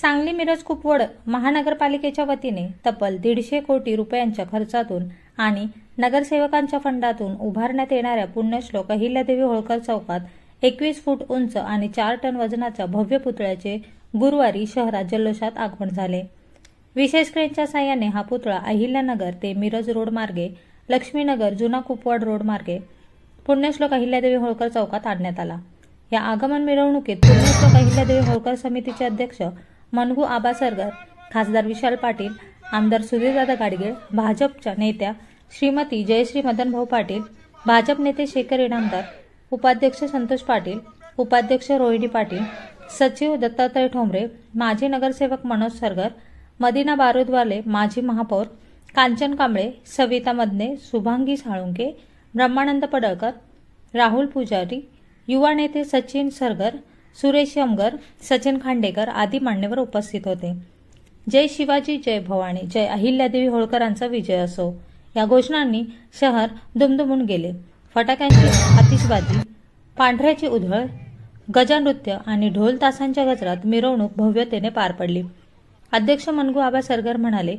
सांगली मिरज कुपवड महानगरपालिकेच्या वतीने तब्बल दीडशे कोटी रुपयांच्या खर्चातून आणि नगरसेवकांच्या फंडातून उभारण्यात येणाऱ्या पुण्यश्लोक अहिल्यादेवी होळकर चौकात एकवीस फूट उंच आणि चार टन वजनाच्या भव्य पुतळ्याचे गुरुवारी शहरात जल्लोषात आगमन झाले. विशेष क्रेनच्या साह्याने हा पुतळा अहिल्यानगर ते मिरज रोड मार्गे लक्ष्मीनगर जुना कुपवाड रोड मार्गे पुण्यश्लोक अहिल्यादेवी होळकर चौकात आणण्यात आला. या आगमन मिरवणुकीत पुण्यश्लोक अहिल्यादेवी होळकर समितीचे अध्यक्ष मनगू आबा सरगर खासदार विशाल पाटील आमदार सुधीरदादा गाडगे भाजपच्या नेत्या श्रीमती जयश्री मदनभाऊ पाटील भाजप नेते शेखर इनामदार उपाध्यक्ष संतोष पाटील उपाध्यक्ष रोहिणी पाटील सचिव दत्तात्रय ठोंबरे माजी नगरसेवक मनोज सरगर मदिना बारुदवाले माजी महापौर कांचन कांबळे सविता मदने शुभांगी साळुंके ब्रह्मानंद पडळकर राहुल पुजारी युवा नेते सचिन सरगर सुरेश यमगर सचिन खांडेकर आदी मान्यवर उपस्थित होते. जय शिवाजी जय भवानी जय अहिल्यादेवी होळकरांचा विजय असो. या घोषणांनी शहर दुमदुमून गेले. फटाक्यांची आतिषबाजी पांढऱ्याची उधळ गजानृत्य आणि ढोल तासांच्या गजरात मिरवणूक भव्यतेने पार पडली. अध्यक्ष मनगू आबा सरगर म्हणाले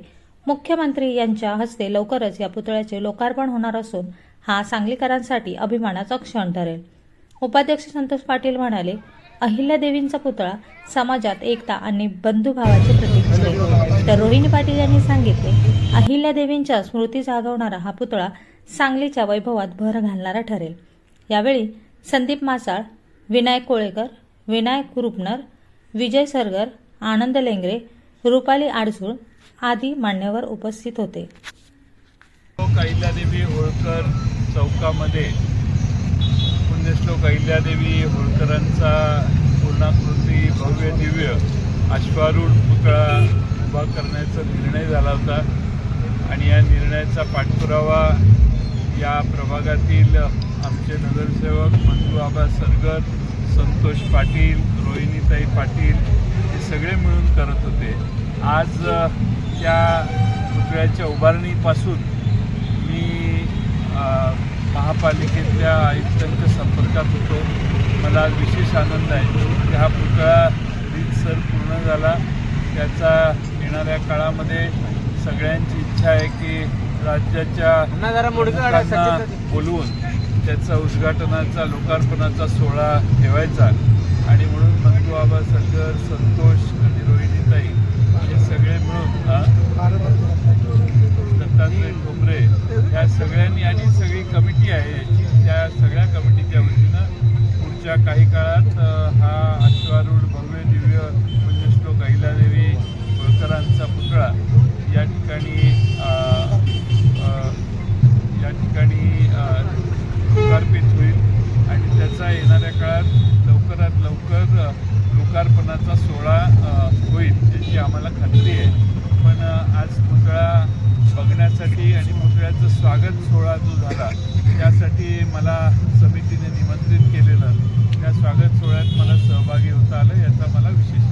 मुख्यमंत्री यांच्या हस्ते लवकरच या पुतळ्याचे लोकार्पण होणार असून हा सांगलीकरांसाठी अभिमानाचा क्षण ठरेल. उपाध्यक्ष संतोष पाटील म्हणाले अहिल्यादेवींचा पुतळा समाजात एकता आणि बंधुभावाचे प्रतीक असते तर रोहिणी पाटील यांनी सांगितले अहिल्यादेवींच्या स्मृती जागवणारा हा पुतळा सांगलीच्या वैभवात भर घालणारा ठरेल. यावेळी संदीप मासाळ विनायक कोळेकर विनायक रुपनर विजय सरगर आनंद लेंगरे रुपाली आडसूळ आदी मान्यवर उपस्थित होते. अहिल्यादेवी होळकर चौकामध्ये पुण्यश्लोक अहिल्यादेवी होळकरांचा पूर्णाकृती भव्य दिव्य अश्वारूढ पुतळा उभा करण्याचा निर्णय झाला होता. आणि या निर्णयाचा पाठपुरावा या प्रभागातील आमचे नगरसेवक मंजू आबा सरगर संतोष पाटील रोहिणीताई पाटील हे सगळे मिळून करत होते. आज त्या पुतळ्याच्या उभारणीपासून मी महापालिकेतल्या आयुक्तांच्या मला विशेष आनंद आहे की हा पुतळा रीतसर पूर्ण झाला त्याचा येणाऱ्या काळामध्ये सगळ्यांची इच्छा आहे की राज्याच्या. बोलवून त्याचा उद्घाटनाचा लोकार्पणाचा सोहळा ठेवायचा आणि म्हणून मंजू आबा सरगर संतोष आणि रोहिणीताई हे सगळे मिळून? दत्तात्रय ठोंबरे या सगळ्यांनी आणि सगळी कमिटी आहे याची काही काळात हा अश्वारूढ भव्य दिव्य पुण्यश्लोक अहिलादेवी होळकरांचा पुतळा या ठिकाणी या ठिकाणी लोकार्पित होईल. आणि त्याचा येणाऱ्या काळात लवकरात लवकर लोकार्पणाचा सोहळा होईल याची आम्हाला खात्री आहे. पण आज पुतळा बघण्यासाठी आणि पुतळ्याचं स्वागत सोहळा जो झाला त्यासाठी मला स्वागत सोहळ्यात मला सहभागी होता आलं याचा मला विशेष